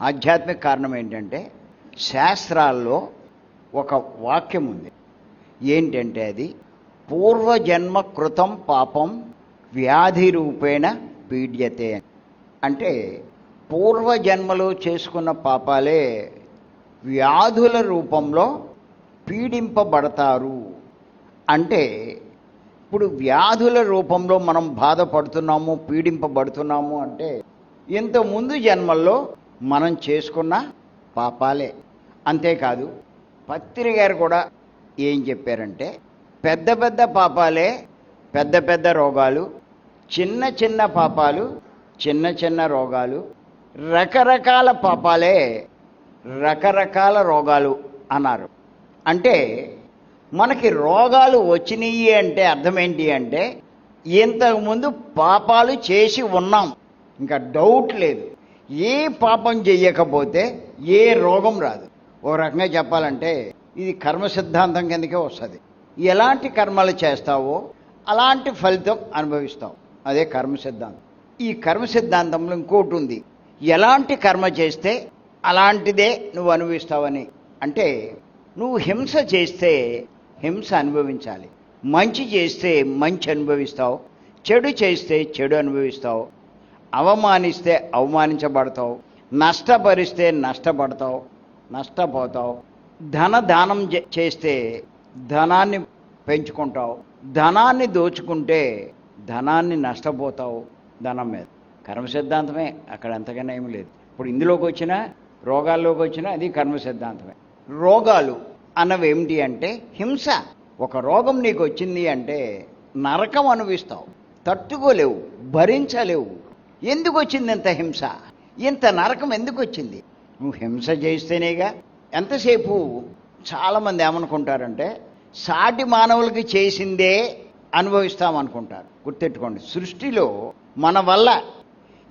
ఆధ్యాత్మిక కారణం ఏంటంటే శాస్త్రాల్లో ఒక వాక్యం ఉంది. ఏంటంటే అది పూర్వజన్మ కృతం పాపం వ్యాధి రూపేణ పీడ్యతే. అంటే పూర్వజన్మలో చేసుకున్న పాపాలే వ్యాధుల రూపంలో పీడింపబడతారు. అంటే ఇప్పుడు వ్యాధుల రూపంలో మనం బాధపడుతున్నాము పీడింపబడుతున్నాము అంటే ఇంత ముందు జన్మల్లో మనం చేసుకున్న పాపాలే. అంతేకాదు పత్రి గారు కూడా ఏం చెప్పారంటే పెద్ద పెద్ద పాపాలే పెద్ద పెద్ద రోగాలు చిన్న చిన్న పాపాలు చిన్న చిన్న రోగాలు రకరకాల పాపాలే రకరకాల రోగాలు అన్నారు. అంటే మనకి రోగాలు వచ్చినాయి అంటే అర్థం ఏంటి అంటే ఇంతకుముందు పాపాలు చేసి ఉన్నాం. ఇంకా డౌట్ లేదు. ఏ పాపం చెయ్యకపోతే ఏ రోగం రాదు. ఓ రకంగా చెప్పాలంటే ఇది కర్మ సిద్ధాంతం కిందకే వస్తుంది. ఎలాంటి కర్మలు చేస్తావో అలాంటి ఫలితం అనుభవిస్తావు. అదే కర్మ సిద్ధాంతం. ఈ కర్మ సిద్ధాంతంలో ఇంకోటి ఉంది. ఎలాంటి కర్మ చేస్తే అలాంటిదే నువ్వు అనుభవిస్తావని. అంటే నువ్వు హింస చేస్తే హింస అనుభవించాలి. మంచి చేస్తే మంచి అనుభవిస్తావు. చెడు చేస్తే చెడు అనుభవిస్తావు. అవమానిస్తే అవమానించబడతావు నష్టపరిస్తే నష్టపడతావు నష్టపోతావు. ధన దానం చే- చేస్తే ధనాన్ని పెంచుకుంటావు ధనాన్ని దోచుకుంటే ధనాన్ని నష్టపోతావు ధనం మీద. కర్మ సిద్ధాంతమే అక్కడ అంతకన్నా ఏమి లేదు. ఇప్పుడు ఇందులోకి వచ్చినా రోగాల్లోకి వచ్చినా అది కర్మ సిద్ధాంతమే. రోగాలు అన్నవి ఏమిటి అంటే హింస. ఒక రోగం నీకు వచ్చింది అంటే నరకం అనుభవిస్తావు తట్టుకోలేవు భరించలేవు. ఎందుకు వచ్చింది ఇంత హింస? ఇంత నరకం ఎందుకు వచ్చింది నువ్వు హింస చేస్తేనేగా ఎంతసేపు చాలామంది ఏమనుకుంటారంటే సాటి మానవులకి చేసిందే అనుభవిస్తామనుకుంటారు. గుర్తెట్టుకోండి సృష్టిలో మన వల్ల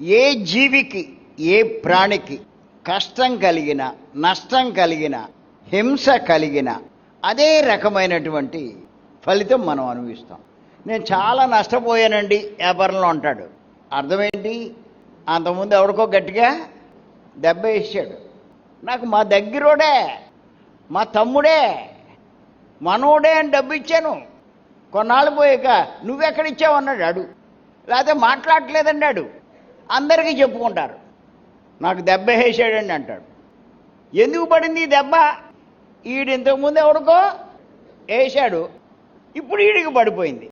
ఏ జీవికి ఏ ప్రాణికి కష్టం కలిగిన నష్టం కలిగిన హింస కలిగిన అదే రకమైనటువంటి ఫలితం మనం అనుభవిస్తాం. నేను చాలా నష్టపోయానండి వ్యాపారంలో అంటాడు. అర్థమేంటి? అంతకుముందు ఎవరికో గట్టిగా దెబ్బ వేసాడు నాకు మా దగ్గరోడే మా తమ్ముడే మనోడే అని డబ్బు ఇచ్చాను. కొన్నాళ్ళు పోయాక నువ్వెక్కడిచ్చావు అన్నాడు అడు. లేకపోతే మాట్లాడలేదన్నాడు అందరికీ చెప్పుకుంటారు. నాకు దెబ్బ వేసాడండి అంటాడు. ఎందుకు పడింది ఈ దెబ్బ? ఈడు ఇంతకుముందు ఎవరికో వేశాడు. ఇప్పుడు ఈడికి పడిపోయింది.